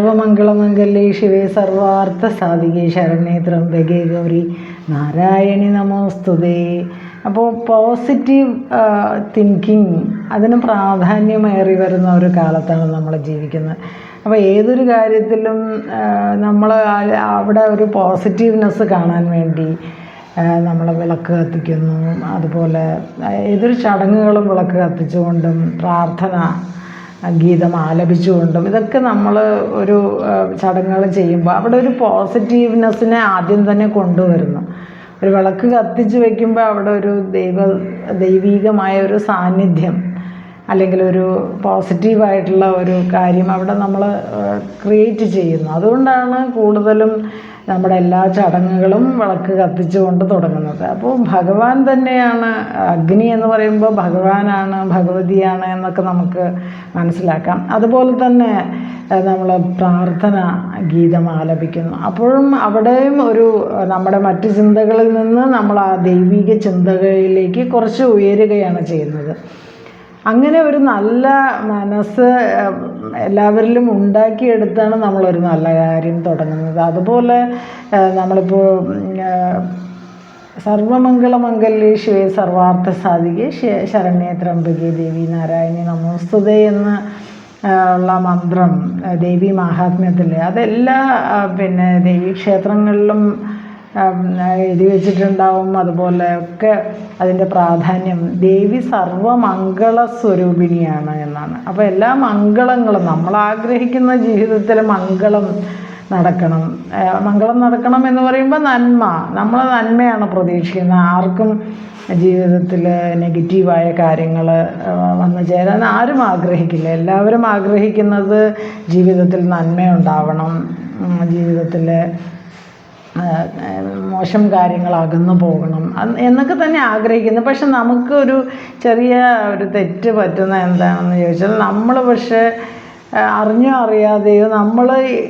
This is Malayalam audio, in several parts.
സർവമംഗളമംഗല്യേ ശിവേ സർവാർത്ഥ സാധികേ ശരണ്യേ ത്രംബകേ ഗൗരി നാരായണി നമോസ്തുതേ. അപ്പോൾ പോസിറ്റീവ് തിങ്കിങ് അതിന് പ്രാധാന്യമേറി വരുന്ന ഒരു കാലത്താണ് നമ്മൾ ജീവിക്കുന്നത്. അപ്പോൾ ഏതൊരു കാര്യത്തിലും നമ്മൾ അവിടെ ഒരു പോസിറ്റീവ്നെസ് കാണാൻ വേണ്ടി നമ്മൾ വിളക്ക് കത്തിക്കുന്നു. അതുപോലെ ഏതൊരു ചടങ്ങുകളും വിളക്ക് കത്തിച്ചുകൊണ്ടും പ്രാർത്ഥന ഗീതം ആലപിച്ചുകൊണ്ടും ഇതൊക്കെ നമ്മൾ ഒരു ചടങ്ങുകൾ ചെയ്യുമ്പോൾ അവിടെ ഒരു പോസിറ്റീവ്നെസ്സിനെ ആദ്യം തന്നെ കൊണ്ടുവരുന്നു. ഒരു വിളക്ക് കത്തിച്ച് വയ്ക്കുമ്പോൾ അവിടെ ഒരു ദൈവ ദൈവീകമായ ഒരു സാന്നിധ്യം. അല്ലെങ്കിൽ ഒരു പോസിറ്റീവായിട്ടുള്ള ഒരു കാര്യം അവിടെ നമ്മൾ ക്രിയേറ്റ് ചെയ്യുന്നു. അതുകൊണ്ടാണ് കൂടുതലും നമ്മുടെ എല്ലാ ചടങ്ങുകളും വിളക്ക് കത്തിച്ചുകൊണ്ട് തുടങ്ങുന്നത്. അപ്പോൾ ഭഗവാൻ തന്നെയാണ് അഗ്നി എന്ന് പറയുമ്പോൾ ഭഗവാനാണ് ഭഗവതിയാണ് എന്നൊക്കെ നമുക്ക് മനസ്സിലാക്കാം. അതുപോലെ തന്നെ നമ്മൾ പ്രാർത്ഥന ഗീതം ആലപിക്കുന്നു. അപ്പോഴും അവിടെയും ഒരു നമ്മുടെ മറ്റു ചിന്തകളിൽ നിന്ന് നമ്മൾ ആ ദൈവിക ചിന്തകളിലേക്ക് കുറച്ച് ഉയരുകയാണ് ചെയ്യുന്നത്. അങ്ങനെ ഒരു നല്ല മനസ്സ് എല്ലാവരിലും ഉണ്ടാക്കിയെടുത്താണ് നമ്മളൊരു നല്ല കാര്യം തുടങ്ങുന്നത്. അതുപോലെ നമ്മളിപ്പോൾ സർവമംഗളമംഗല്യേ ശിവേ സർവാർത്ഥ സാധികെ ശരണ്യ ത്രംബകേ ദേവി നാരായണി നമോസ്തുതേ എന്ന് ഉള്ള മന്ത്രം ദേവി മാഹാത്മ്യത്തിൽ അതെല്ലാ പിന്നെ ദേവീക്ഷേത്രങ്ങളിലും എഴുതി വെച്ചിട്ടുണ്ടാവും. അതുപോലെ ഒക്കെ അതിന്റെ പ്രാധാന്യം. ദേവി സർവമംഗള സ്വരൂപിണിയാണ് എന്നാണ്. അപ്പോൾ എല്ലാ മംഗളങ്ങളും നമ്മൾ ആഗ്രഹിക്കുന്ന ജീവിതത്തിൽ മംഗളം നടക്കണം. മംഗളം നടക്കണം എന്ന് പറയുമ്പോൾ നന്മ. നമ്മൾ നന്മയാണ് പ്രതീക്ഷിക്കുന്നത്. ആർക്കും ജീവിതത്തിൽ നെഗറ്റീവായ കാര്യങ്ങൾ വന്നു ചേരാൻ ആരും ആഗ്രഹിക്കില്ല. എല്ലാവരും ആഗ്രഹിക്കുന്നത് ജീവിതത്തിൽ നന്മയുണ്ടാവണം. ജീവിതത്തിൽ മോശം കാര്യങ്ങൾ അകന്നു പോകണം എന്നൊക്കെ തന്നെ ആഗ്രഹിക്കുന്നു. പക്ഷെ നമുക്കൊരു ചെറിയ ഒരു തെറ്റ് പറ്റുന്ന എന്താണെന്ന് ചോദിച്ചാൽ നമ്മൾ പക്ഷേ അറിഞ്ഞോ അറിയാതെയോ നമ്മൾ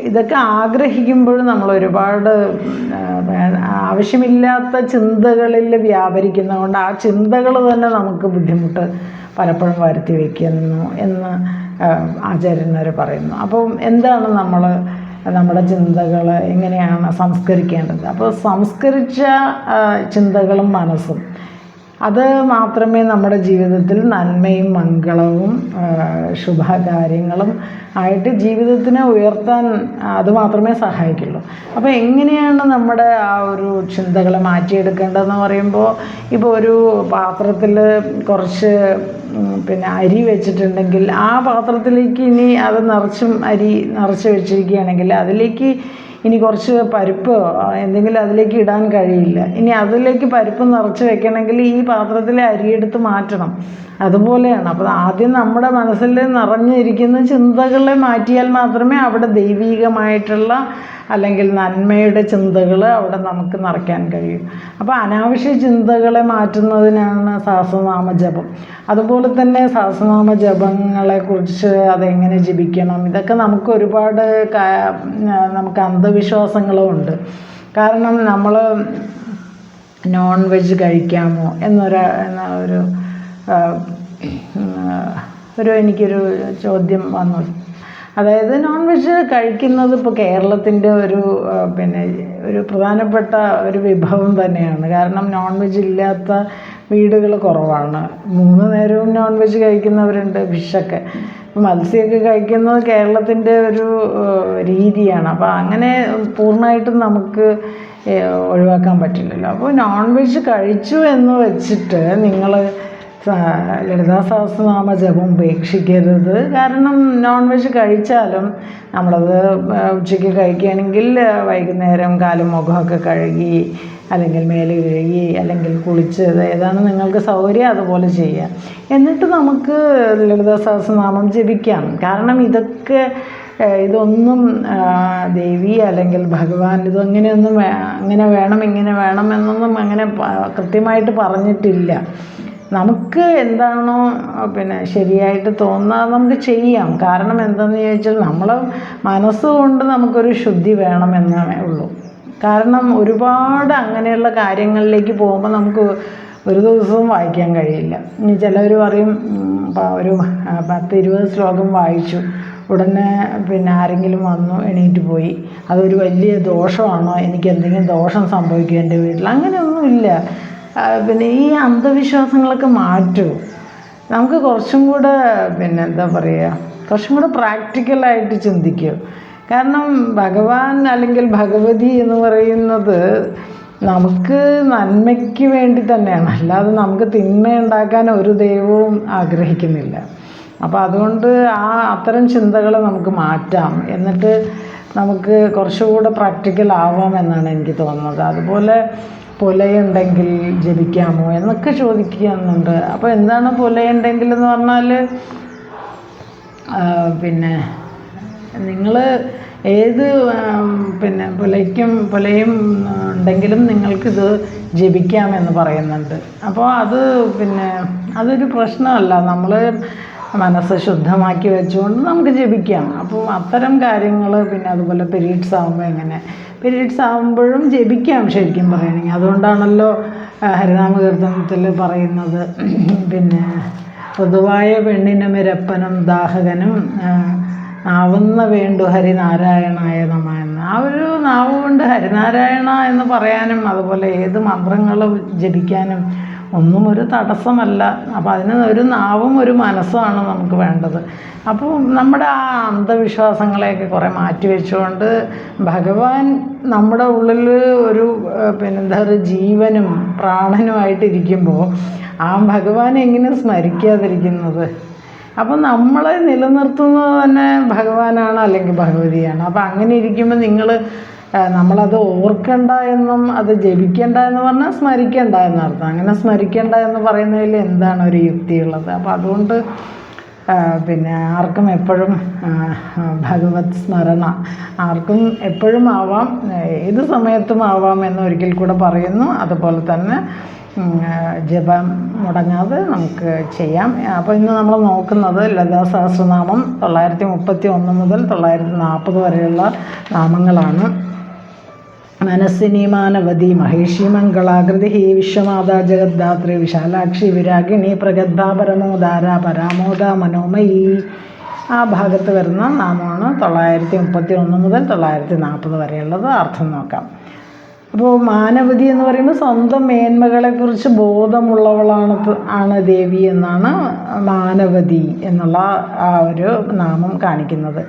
ഇതൊക്കെ ആഗ്രഹിക്കുമ്പോഴും നമ്മൾ ഒരുപാട് ആവശ്യമില്ലാത്ത ചിന്തകളിൽ വ്യാപരിക്കുന്നതുകൊണ്ട് ആ ചിന്തകൾ തന്നെ നമുക്ക് ബുദ്ധിമുട്ട് പലപ്പോഴും വരുത്തി വയ്ക്കുന്നു എന്ന് ആചാര്യന്മാർ പറയുന്നു. അപ്പം എന്താണ് നമ്മൾ നമ്മുടെ ചിന്തകൾ എങ്ങനെയാണ് സംസ്കരിക്കേണ്ടത്? അപ്പോൾ സംസ്കരിച്ച ചിന്തകളും മനസ്സും അത് മാത്രമേ നമ്മുടെ ജീവിതത്തിൽ നന്മയും മംഗളവും ശുഭകാര്യങ്ങളും ആയിട്ട് ജീവിതത്തിനെ ഉയർത്താൻ അത് മാത്രമേ സഹായിക്കുള്ളൂ. അപ്പോൾ എങ്ങനെയാണ് നമ്മുടെ ആ ഒരു ചിന്തകളെ മാറ്റിയെടുക്കേണ്ടതെന്ന് പറയുമ്പോൾ ഇപ്പോൾ ഒരു പാത്രത്തിൽ കുറച്ച് പിന്നെ അരി വെച്ചിട്ടുണ്ടെങ്കിൽ ആ പാത്രത്തിലേക്ക് ഇനി അത് നിറച്ചും അരി നിറച്ച് വെച്ചിരിക്കുകയാണെങ്കിൽ അതിലേക്ക് ഇനി കുറച്ച് പരിപ്പ് എന്തെങ്കിലും അതിലേക്ക് ഇടാൻ കഴിയില്ല. ഇനി അതിലേക്ക് പരിപ്പ് നിറച്ച് വെക്കണമെങ്കിൽ ഈ പാത്രത്തിലെ അരിയെടുത്ത് മാറ്റണം. അതുപോലെയാണ്. അപ്പോൾ ആദ്യം നമ്മുടെ മനസ്സിൽ നിറഞ്ഞിരിക്കുന്ന ചിന്തകളെ മാറ്റിയാൽ മാത്രമേ അവിടെ ദൈവീകമായിട്ടുള്ള അല്ലെങ്കിൽ നന്മയുടെ ചിന്തകൾ അവിടെ നമുക്ക് നിറയ്ക്കാൻ കഴിയും. അപ്പോൾ അനാവശ്യ ചിന്തകളെ മാറ്റുന്നതിനാണ് സഹസ്രനാമ ജപം. അതുപോലെ തന്നെ സഹസ്രനാമ ജപങ്ങളെക്കുറിച്ച് അതെങ്ങനെ ജപിക്കണം? ഇതൊക്കെ നമുക്ക് ഒരുപാട് നമുക്ക് അന്ധവിശ്വാസങ്ങളും ഉണ്ട്. കാരണം നമ്മൾ നോൺ വെജ് കഴിക്കാമോ എന്നൊരു എന്ന ഒരു ഒരു എനിക്കൊരു ചോദ്യം വന്നു. അതായത് നോൺ വെജ് കഴിക്കുന്നത് ഇപ്പോൾ കേരളത്തിന്റെ ഒരു പിന്നെ ഒരു പ്രധാനപ്പെട്ട ഒരു വിഭവം തന്നെയാണ്. കാരണം നോൺ വെജ് ഇല്ലാത്ത വീടുകൾ കുറവാണ്. മൂന്ന് നേരവും നോൺ വെജ് കഴിക്കുന്നവരുണ്ട് ഫിഷൊക്കെ മത്സ്യമൊക്കെ കഴിക്കുന്നത് കേരളത്തിന്റെ ഒരു രീതിയാണ്. അപ്പോൾ അങ്ങനെ പൂർണമായിട്ടും നമുക്ക് ഒഴിവാക്കാൻ പറ്റില്ലല്ലോ. അപ്പോൾ നോൺ വെജ് കഴിച്ചു എന്ന് വെച്ചിട്ട് നിങ്ങൾ ലളിതാ സഹസ്രനാമ ജപം ഉപേക്ഷിക്കരുത്. കാരണം നോൺ വെജ് കഴിച്ചാലും നമ്മളത് ഉച്ചയ്ക്ക് കഴിക്കുകയാണെങ്കിൽ വൈകുന്നേരം കാലും മുഖമൊക്കെ കഴുകി അല്ലെങ്കിൽ മേൽ കഴുകി അല്ലെങ്കിൽ കുളിച്ച് ഏതാണ് നിങ്ങൾക്ക് സൗകര്യം അതുപോലെ ചെയ്യുക എന്നിട്ട് നമുക്ക് ലളിതാ സഹസ്രനാമം ജപിക്കാം. കാരണം ഇതൊക്കെ ഇതൊന്നും ദേവി അല്ലെങ്കിൽ ഭഗവാൻ ഇതങ്ങനെയൊന്നും അങ്ങനെ വേണം ഇങ്ങനെ വേണം എന്നൊന്നും അങ്ങനെ കൃത്യമായിട്ട് പറഞ്ഞിട്ടില്ല. നമുക്ക് എന്താണോ പിന്നെ ശരിയായിട്ട് തോന്നുന്നത് നമുക്ക് ചെയ്യാം. കാരണം എന്താണെന്ന് ചോദിച്ചാൽ നമ്മൾ മനസ്സുകൊണ്ട് നമുക്കൊരു ശുദ്ധി വേണമെന്നേ ഉള്ളൂ. കാരണം ഒരുപാട് അങ്ങനെയുള്ള കാര്യങ്ങളിലേക്ക് പോകുമ്പോൾ നമുക്ക് ഒരു ദിവസവും വായിക്കാൻ കഴിയില്ല. ഇനി ചിലർ പറയും ഒരു പത്ത് ഇരുപത് ശ്ലോകം വായിച്ചു. ഉടനെ പിന്നെ ആരെങ്കിലും വന്നു എണീറ്റ് പോയി. അതൊരു വലിയ ദോഷമാണോ? എനിക്ക് എന്തെങ്കിലും ദോഷം സംഭവിക്കും എന്റെ വീട്ടിൽ? അങ്ങനെയൊന്നുമില്ല. പിന്നെ ഈ അന്ധവിശ്വാസങ്ങളൊക്കെ മാറ്റൂ. നമുക്ക് കുറച്ചും കൂടെ പിന്നെ എന്താ പറയുക കുറച്ചും കൂടെ പ്രാക്ടിക്കലായിട്ട് ചിന്തിക്കൂ. കാരണം ഭഗവാൻ അല്ലെങ്കിൽ ഭഗവതി എന്ന് പറയുന്നത് നമുക്ക് നന്മയ്ക്ക് വേണ്ടി തന്നെയാണ്. അല്ലാതെ നമുക്ക് തിന്മ ഉണ്ടാക്കാൻ ഒരു ദൈവവും ആഗ്രഹിക്കുന്നില്ല. അപ്പോൾ അതുകൊണ്ട് ആ അത്തരം ചിന്തകൾ നമുക്ക് മാറ്റാം. എന്നിട്ട് നമുക്ക് കുറച്ചുകൂടെ പ്രാക്ടിക്കൽ ആവാം എന്നാണ് എനിക്ക് തോന്നുന്നത്. അതുപോലെ പുലയുണ്ടെങ്കിൽ ജപിക്കാമോ എന്നൊക്കെ ചോദിക്കുന്നുണ്ട് അപ്പോൾ എന്താണ് പുലയുണ്ടെങ്കിൽ എന്ന് പറഞ്ഞാൽ പിന്നെ നിങ്ങൾ ഏത് പിന്നെ പുലയ്ക്കും പുലയും ഉണ്ടെങ്കിലും നിങ്ങൾക്കിത് ജപിക്കാമെന്ന് പറയുന്നുണ്ട്. അപ്പോൾ അത് പിന്നെ അതൊരു പ്രശ്നമല്ല. നമ്മൾ മനസ്സ് ശുദ്ധമാക്കി വെച്ചുകൊണ്ട് നമുക്ക് ജപിക്കാം. അപ്പം അത്തരം കാര്യങ്ങൾ പിന്നെ അതുപോലെ പീരീഡ്സ് ആകുമ്പോൾ എങ്ങനെ പീരീഡ്സ് ആകുമ്പോഴും ജപിക്കാം ശരിക്കും പറയുകയാണെങ്കിൽ. അതുകൊണ്ടാണല്ലോ ഹരിനാമകീർത്തനത്തിൽ പറയുന്നത്. പിന്നെ പൊതുവായ പെണ്ണിനും ഇരപ്പനും ദാഹകനും ആവുന്ന വേണ്ടു ഹരിനാരായണായ നമ എന്ന്. ആ ഒരു നാവ് കൊണ്ട് ഹരിനാരായണ എന്ന് പറയാനും അതുപോലെ ഏത് മന്ത്രങ്ങൾ ജപിക്കാനും ഒന്നും ഒരു തടസ്സമല്ല. അപ്പോൾ അതിന് ഒരു നാവും ഒരു മനസ്സുമാണ് നമുക്ക് വേണ്ടത്. അപ്പോൾ നമ്മുടെ ആ അന്ധവിശ്വാസങ്ങളെയൊക്കെ കുറേ മാറ്റി വെച്ചുകൊണ്ട് ഭഗവാൻ നമ്മുടെ ഉള്ളിൽ ഒരു പിന്നെ എന്താ പറയുക ജീവനും പ്രാണനുമായിട്ടിരിക്കുമ്പോൾ ആ ഭഗവാനെ എങ്ങനെ സ്മരിക്കാതിരിക്കുന്നത്? അപ്പം നമ്മളെ നിലനിർത്തുന്നത് തന്നെ ഭഗവാനാണ് അല്ലെങ്കിൽ ഭഗവതിയാണ്. അപ്പം അങ്ങനെ ഇരിക്കുമ്പോൾ നിങ്ങൾ നമ്മളത് ഓർക്കണ്ട എന്നും അത് ജപിക്കണ്ട എന്ന് പറഞ്ഞാൽ സ്മരിക്കണ്ട എന്നർത്ഥം അങ്ങനെ സ്മരിക്കണ്ട എന്ന് പറയുന്നതിൽ എന്താണ് ഒരു യുക്തിയുള്ളത്? അപ്പം അതുകൊണ്ട് പിന്നെ ആർക്കും എപ്പോഴും ഭഗവത് സ്മരണ. ആർക്കും എപ്പോഴും ആവാം ഏത് സമയത്തും ആവാം എന്ന് ഒരിക്കൽ കൂടെ പറയുന്നു. അതുപോലെ തന്നെ ജപം മുടങ്ങാതെ നമുക്ക് ചെയ്യാം. അപ്പോൾ ഇന്ന് നമ്മൾ നോക്കുന്നത് ലതാ സഹസ്രനാമം തൊള്ളായിരത്തി മുപ്പത്തി ഒന്ന് മുതൽ തൊള്ളായിരത്തി നാൽപ്പത് വരെയുള്ള നാമങ്ങളാണ്. മനസ്സിനി മാനവതി മഹേഷി മംഗളാകൃതി വിശ്വമാതാ ജഗദ്ധാത്രി വിശാലാക്ഷി വിരാഗിണി പ്രഗദ്ഭ പരമോദാര പരാമോദ മനോമയി. ആ ഭാഗത്ത് വരുന്ന നാമമാണ് തൊള്ളായിരത്തി മുപ്പത്തി ഒന്ന് മുതൽ തൊള്ളായിരത്തി നാൽപ്പത് വരെയുള്ളത്. അർത്ഥം നോക്കാം. അപ്പോൾ മാനവതി എന്ന് പറയുമ്പോൾ സ്വന്തം മേന്മകളെക്കുറിച്ച് ബോധമുള്ളവളാണ് ആണ് ദേവി എന്നാണ് മാനവതി എന്നുള്ള ആ ഒരു നാമം കാണിക്കുന്നത്.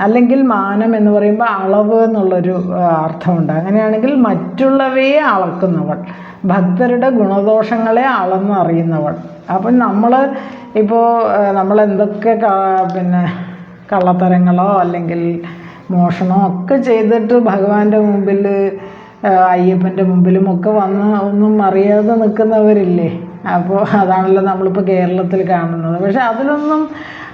അല്ലെങ്കിൽ മാനം എന്ന് പറയുമ്പോൾ അളവ് എന്നുള്ളൊരു അർത്ഥമുണ്ട്. അങ്ങനെയാണെങ്കിൽ മറ്റുള്ളവയെ അളക്കുന്നവൾ ഭക്തരുടെ ഗുണദോഷങ്ങളെ അളന്നറിയുന്നവൾ അപ്പം നമ്മൾ ഇപ്പോൾ നമ്മൾ എന്തൊക്കെ പിന്നെ കള്ളത്തരങ്ങളോ അല്ലെങ്കിൽ മോഷണമോ ഒക്കെ ചെയ്തിട്ട് ഭഗവാന്റെ മുമ്പിൽ അയ്യപ്പന്റെ മുമ്പിലും ഒക്കെ വന്ന് ഒന്നും അറിയാതെ നിൽക്കുന്നവരില്ലേ? അപ്പോൾ അതാണല്ലോ നമ്മളിപ്പോൾ കേരളത്തിൽ കാണുന്നത്. പക്ഷെ അതിലൊന്നും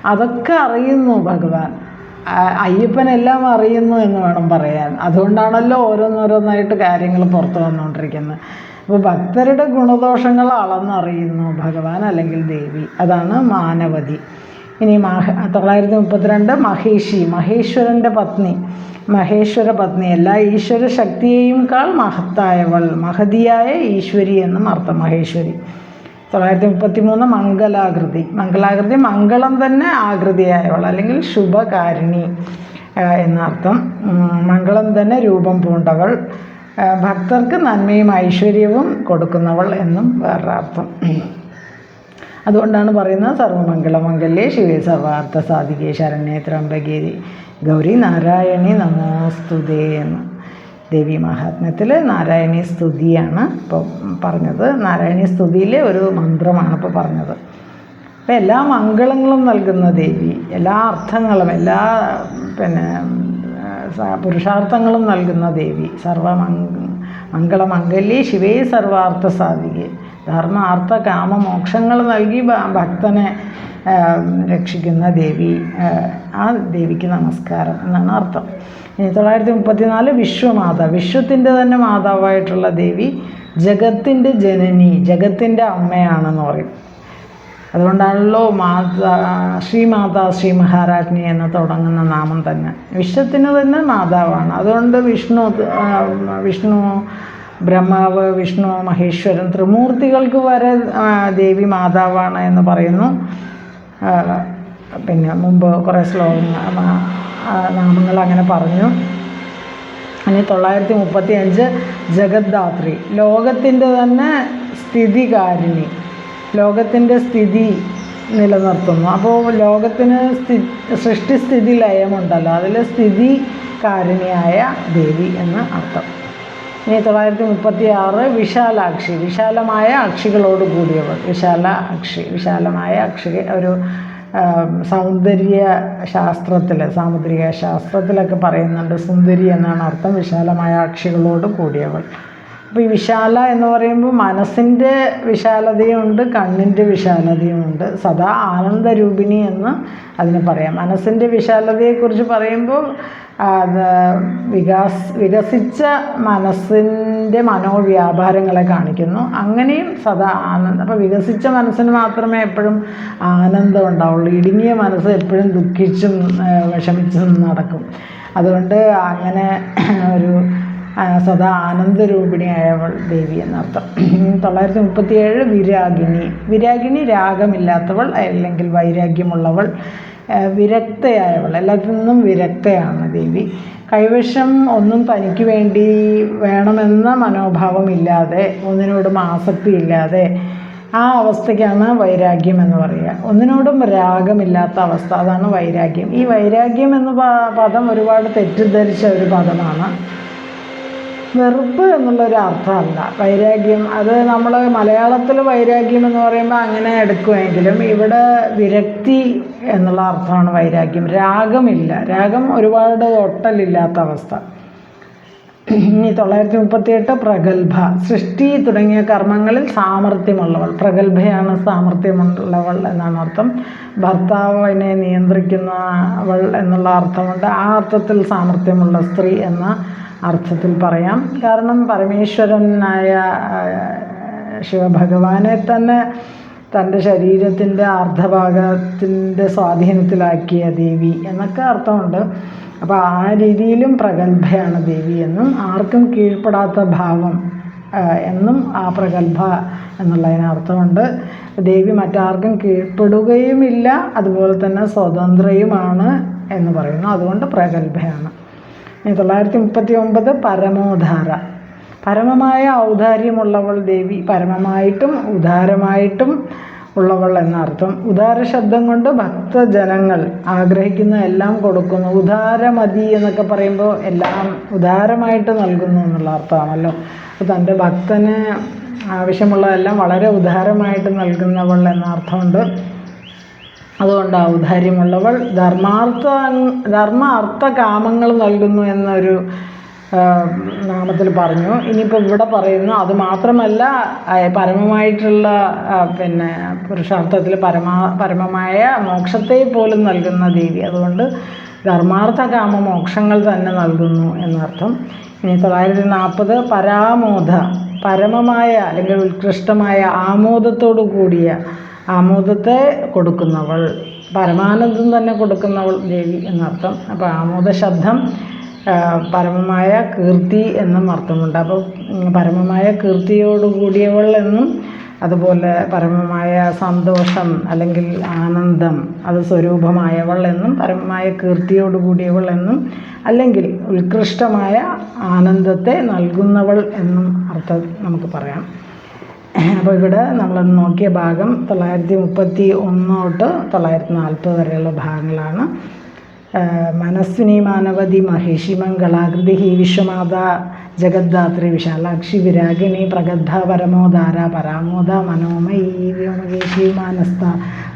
അതൊക്കെ അറിയുന്നു ഭഗവാൻ. ആ- അയ്യപ്പനെല്ലാം അറിയുന്നു എന്ന് വേണം പറയാൻ. അതുകൊണ്ടാണല്ലോ ഓരോന്നോരോന്നായിട്ട് കാര്യങ്ങൾ പുറത്തു വന്നുകൊണ്ടിരിക്കുന്നത് അപ്പോൾ ഭക്തരുടെ ഗുണദോഷങ്ങൾ അളന്നറിയുന്നു ഭഗവാൻ അല്ലെങ്കിൽ ദേവി. അതാണ് മാനവതി. ഇനി മഹ തൊള്ളായിരത്തി മുപ്പത്തിരണ്ട് മഹേഷി മഹേശ്വരന്റെ പത്നി. മഹേശ്വര പത്നി. എല്ലാ ഈശ്വര ശക്തിയെയും കാൾ മഹത്തായവൾ മഹതിയായ ഈശ്വരി എന്നും അർത്ഥം മഹേശ്വരി. തൊള്ളായിരത്തി മുപ്പത്തി മൂന്ന് മംഗലാകൃതി. മംഗലാകൃതി മംഗളം തന്നെ ആകൃതിയായവൾ അല്ലെങ്കിൽ ശുഭകാരിണി എന്നർത്ഥം. മംഗളം തന്നെ രൂപം പൂണ്ടവൾ. ഭക്തർക്ക് നന്മയും ഐശ്വര്യവും കൊടുക്കുന്നവൾ എന്നും വേറൊരു അർത്ഥം അതുകൊണ്ടാണ് പറയുന്നത് സർവമംഗളമംഗല്യേ ശിവേ സർവാർത്ഥ സാധികേ ശരണ്യേ ത്രംബകേ ഗൗരി നാരായണി നമോസ്തുതേ എന്ന്. ദേവി മഹാത്മ്യത്തിൽ നാരായണീ സ്തുതിയാണ് ഇപ്പോൾ പറഞ്ഞത്. നാരായണീ സ്തുതിയിലെ ഒരു മന്ത്രമാണ് ഇപ്പോൾ പറഞ്ഞത്. അപ്പോൾ എല്ലാ മംഗളങ്ങളും നൽകുന്ന ദേവി എല്ലാ അർത്ഥങ്ങളും എല്ലാ പിന്നെ പുരുഷാർത്ഥങ്ങളും നൽകുന്ന ദേവി സർവമംഗ മംഗളമംഗല്യേ ശിവേ സർവാർത്ഥ സാധികെ ധർമ്മ അർത്ഥ കാമ മോക്ഷങ്ങൾ നൽകി ഭക്തനെ രക്ഷിക്കുന്ന ദേവി ആ, ദേവിക്ക് നമസ്കാരം എന്നാണ് അർത്ഥം. ഇനി തൊള്ളായിരത്തി മുപ്പത്തിനാല് വിശ്വമാത. വിശ്വത്തിന്റെ തന്നെ മാതാവായിട്ടുള്ള ദേവി ജഗത്തിന്റെ ജനനി ജഗത്തിന്റെ അമ്മയാണെന്ന് പറയും. അതുകൊണ്ടാണല്ലോ മാതാ ശ്രീമാതാ ശ്രീ മഹാരാജ്ഞി എന്ന് തുടങ്ങുന്ന നാമം തന്നെ. വിശ്വത്തിന് തന്നെ മാതാവാണ്. അതുകൊണ്ട് വിഷ്ണു വിഷ്ണു ബ്രഹ്മാവ് വിഷ്ണു മഹേശ്വരൻ ത്രിമൂർത്തികൾക്ക് വരെ ദേവി മാതാവാണ് എന്ന് പറയുന്നു. പിന്നെ മുമ്പ് കുറേ ശ്ലോകങ്ങൾ നാമങ്ങൾ അങ്ങനെ പറഞ്ഞു. ഇനി തൊള്ളായിരത്തി മുപ്പത്തി അഞ്ച് ജഗദ്ധാത്രി. ലോകത്തിന്റെ തന്നെ സ്ഥിതികാരിണി. ലോകത്തിന്റെ സ്ഥിതി നിലനിർത്തുന്നു. അപ്പോൾ ലോകത്തിന് സ്ഥി സൃഷ്ടിസ്ഥിതി ലയമുണ്ടല്ലോ. അതിൽ സ്ഥിതി കാരിണിയായ ദേവി എന്ന് അർത്ഥം. ഇനി തൊള്ളായിരത്തി മുപ്പത്തി ആറ് വിശാലാക്ഷി. വിശാലമായ അക്ഷികളോട് കൂടിയവൾ. വിശാല അക്ഷി. വിശാലമായ അക്ഷി ഒരു സൗന്ദര്യ ശാസ്ത്രത്തിൽ സാമുദ്രിക ശാസ്ത്രത്തിലൊക്കെ പറയുന്നുണ്ട് സുന്ദരി എന്നാണ് അർത്ഥം. വിശാലമായ അക്ഷികളോട് കൂടിയവൾ. അപ്പോൾ ഈ വിശാല എന്ന് പറയുമ്പോൾ മനസ്സിന്റെ വിശാലതയുമുണ്ട് കണ്ണിന്റെ വിശാലതയുമുണ്ട്. സദാ ആനന്ദരൂപിണി എന്ന് അതിന് പറയാം. മനസ്സിന്റെ വിശാലതയെക്കുറിച്ച് പറയുമ്പോൾ അത് വികാസ് വികസിച്ച മനസ്സിന്റെ മനോവ്യാപാരങ്ങളെ കാണിക്കുന്നു. അങ്ങനെയും സദാ ആനന്ദം. അപ്പോൾ വികസിച്ച മനസ്സിന് മാത്രമേ എപ്പോഴും ആനന്ദം ഉണ്ടാവുള്ളൂ. ഇടുങ്ങിയ മനസ്സ് എപ്പോഴും ദുഃഖിച്ചും വിഷമിച്ചും നടക്കും. അതുകൊണ്ട് അങ്ങനെ ഒരു സദാ ആനന്ദരൂപിണിയായവൾ ദേവി എന്നർത്ഥം. തൊള്ളായിരത്തി മുപ്പത്തി ഏഴ് വിരാഗിണി. വിരാഗിണി രാഗമില്ലാത്തവൾ അല്ലെങ്കിൽ വൈരാഗ്യമുള്ളവൾ വിരക്തയായവൾ. എല്ലാത്തിൽ നിന്നും വിരക്തയാണ് ദേവി. കൈവശം ഒന്നും തനിക്ക് വേണ്ടി വേണമെന്ന മനോഭാവമില്ലാതെ ഒന്നിനോടും ആസക്തിയില്ലാതെ ആ അവസ്ഥയ്ക്കാണ് വൈരാഗ്യം എന്ന് പറയുക. ഒന്നിനോടും രാഗമില്ലാത്ത അവസ്ഥ അതാണ് വൈരാഗ്യം. ഈ വൈരാഗ്യം എന്ന പദം ഒരുപാട് തെറ്റിദ്ധരിച്ച ഒരു പദമാണ്. വെറുപ്പ് എന്നുള്ളൊരു അർത്ഥമല്ല വൈരാഗ്യം അത് നമ്മൾ മലയാളത്തിൽ വൈരാഗ്യം എന്ന് പറയുമ്പോൾ അങ്ങനെ എടുക്കുമെങ്കിലും ഇവിടെ വിരക്തി എന്നുള്ള അർത്ഥമാണ് വൈരാഗ്യം. രാഗമില്ല. രാഗം ഒരുപാട് ഒട്ടലില്ലാത്ത അവസ്ഥ. ഇനി തൊള്ളായിരത്തി മുപ്പത്തിയെട്ട് പ്രഗത്ഭ സൃഷ്ടി തുടങ്ങിയ കർമ്മങ്ങളിൽ സാമർഥ്യമുള്ളവൾ. പ്രഗത്ഭയാണ് സാമർഥ്യമുള്ളവൾ എന്നാണ് അർത്ഥം. ഭർത്താവിനെ നിയന്ത്രിക്കുന്നവൾ എന്നുള്ള അർത്ഥമുണ്ട്. ആ അർത്ഥത്തിൽ സാമർഥ്യമുള്ള സ്ത്രീ എന്ന അർത്ഥത്തിൽ പറയാം. കാരണം പരമേശ്വരനായ ശിവഭഗവാനെ തന്നെ തന്റെ ശരീരത്തിന്റെ അർദ്ധഭാഗത്തിന്റെ സ്വാധീനത്തിലാക്കിയ ദേവി എന്നൊക്കെ അർത്ഥമുണ്ട്. അപ്പോൾ ആ രീതിയിലും പ്രഗത്ഭയാണ് ദേവി എന്നും ആർക്കും കീഴ്പ്പെടാത്ത ഭാവം എന്നും ആ പ്രഗത്ഭ എന്നുള്ളതിന് അർത്ഥമുണ്ട്. ദേവി മറ്റാർക്കും കീഴ്പ്പെടുകയുമില്ല അതുപോലെ തന്നെ സ്വതന്ത്രയുമാണ് എന്ന് പറയുന്നു. അതുകൊണ്ട് പ്രഗത്ഭയാണ്. തൊള്ളായിരത്തി മുപ്പത്തി ഒമ്പത് പരമോധാര പരമമായ ഔദാര്യമുള്ളവൾ ദേവി. പരമമായിട്ടും ഉദാരമായിട്ടും ഉള്ളവൾ എന്നർത്ഥം. ഉദാര ശബ്ദം കൊണ്ട് ഭക്തജനങ്ങൾ ആഗ്രഹിക്കുന്ന എല്ലാം കൊടുക്കുന്നു. ഉദാരമതി എന്നൊക്കെ പറയുമ്പോൾ എല്ലാം ഉദാരമായിട്ട് നൽകുന്നു എന്നുള്ള അർത്ഥമാണല്ലോ. തന്റെ ഭക്തന് ആവശ്യമുള്ളതെല്ലാം വളരെ ഉദാരമായിട്ട് നൽകുന്നവൾ എന്ന അർത്ഥമുണ്ട്. അതുകൊണ്ട് ഔദാര്യമുള്ളവൾ ധർമാർത്ഥ ധർമ്മ അർത്ഥ കാമങ്ങൾ നൽകുന്നു എന്നൊരു നാമത്തിൽ പറഞ്ഞു. ഇനിയിപ്പോൾ ഇവിടെ പറയുന്നു അത് മാത്രമല്ല പരമമായിട്ടുള്ള പിന്നെ പുരുഷാർത്ഥത്തിൽ പരമാ പരമമായ മോക്ഷത്തെ പോലും നൽകുന്ന ദേവി. അതുകൊണ്ട് ധർമാർത്ഥ കാമ മോക്ഷങ്ങൾ തന്നെ നൽകുന്നു എന്നർത്ഥം. ഇനി തൊള്ളായിരത്തി നാൽപ്പത് പരാമോദ പരമമായ അല്ലെങ്കിൽ ഉത്കൃഷ്ടമായ ആമോദത്തോടു കൂടിയ ആമോദത്തെ കൊടുക്കുന്നവൾ പരമാനന്ദം തന്നെ കൊടുക്കുന്നവൾ ദേവി എന്നർത്ഥം. അപ്പോൾ ആമോദ ശബ്ദം പരമമായ കീർത്തി എന്നും അർത്ഥമുണ്ട്. അപ്പോൾ പരമമായ കീർത്തിയോട് കൂടിയവൾ എന്നും അതുപോലെ പരമമായ സന്തോഷം അല്ലെങ്കിൽ ആനന്ദം അത് സ്വരൂപമായവൾ എന്നും പരമമായ കീർത്തിയോട് കൂടിയവൾ എന്നും അല്ലെങ്കിൽ ഉത്കൃഷ്ടമായ ആനന്ദത്തെ നൽകുന്നവൾ എന്നും അർത്ഥം നമുക്ക് പറയാം. അപ്പോൾ ഇവിടെ നമ്മൾ നോക്കിയ ഭാഗം തൊള്ളായിരത്തി മുപ്പത്തി ഒന്ന് തൊള്ളായിരത്തി നാൽപ്പത് വരെയുള്ള ഭാഗങ്ങളാണ്. മനസ്വിനി മാനവതി മഹേഷി മംഗളാകൃതി ഹി വിശ്വമാത ജഗദ്ധാത്രി വിശാലാക്ഷി വിരാഗിണി പ്രഗദ്ധ പരമോദാര പരാമോദ മനോമയി വ്യോമകേശി മാനസ്ഥ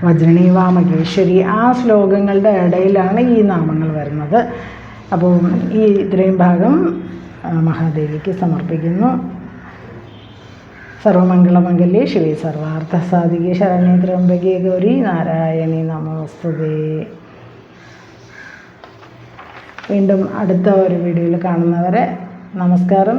വജ്രണി വാമകേശ്വരി ആ ശ്ലോകങ്ങളുടെ ഇടയിലാണ് ഈ നാമങ്ങൾ വരുന്നത്. അപ്പോൾ ഈ ഇത്രയും ഭാഗം മഹാദേവിക്ക് സമർപ്പിക്കുന്നു. സർവമംഗളമംഗല്യേ ശിവേ സർവാർത്ഥസാധികേ ശരണേ ത്രംബകേ ഗൗരി നാരായണി നമോസ്തുതേ. വീണ്ടും അടുത്ത ഒരു വീഡിയോയിൽ കാണുന്നവരെ നമസ്കാരം.